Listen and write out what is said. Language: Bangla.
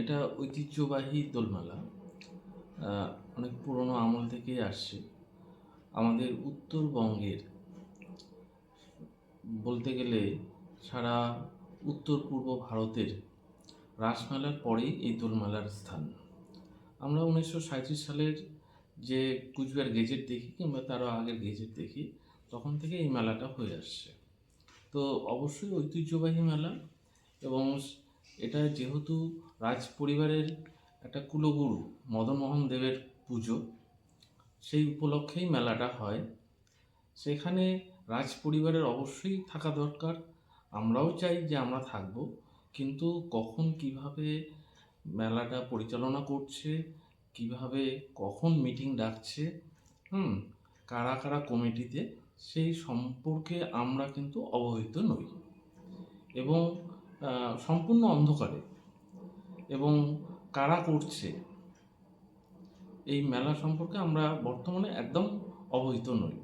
এটা ঐতিহ্যবাহী দোলমেলা। অনেক পুরনো আমল থেকেই আসছে। আমাদের উত্তরবঙ্গের বলতে গেলে সারা উত্তর পূর্ব ভারতের রাসমেলার পরেই এই দোলমেলার স্থান। আমরা উনিশশো সাঁইত্রিশ সালের যে কুচবিহার গেজেট দেখি কিংবা তারও আগের গেজেট দেখি, তখন থেকে এই মেলাটা হয়ে আসছে। তো অবশ্যই ঐতিহ্যবাহী মেলা এবং এটা যেহেতু রাজ পরিবারের একটা কুলগুরু মদনমোহন দেবের পুজো, সেই উপলক্ষেই মেলাটা হয়। সেখানে রাজ পরিবারের অবশ্যই থাকা দরকার। আমরাও চাই যে আমরা থাকব, কিন্তু কখন কীভাবে মেলাটা পরিচালনা করছে, কীভাবে কখন মিটিং ডাকছে, হুম, কারা কারা কমিটিতে, সেই সম্পর্কে আমরা কিন্তু অবহিত নই। এবং সম্পূর্ণ অন্ধকারে। এবং কারা করছে? এই মেলা সম্পর্কে আমরা বর্তমানে একদম অবহিত নই।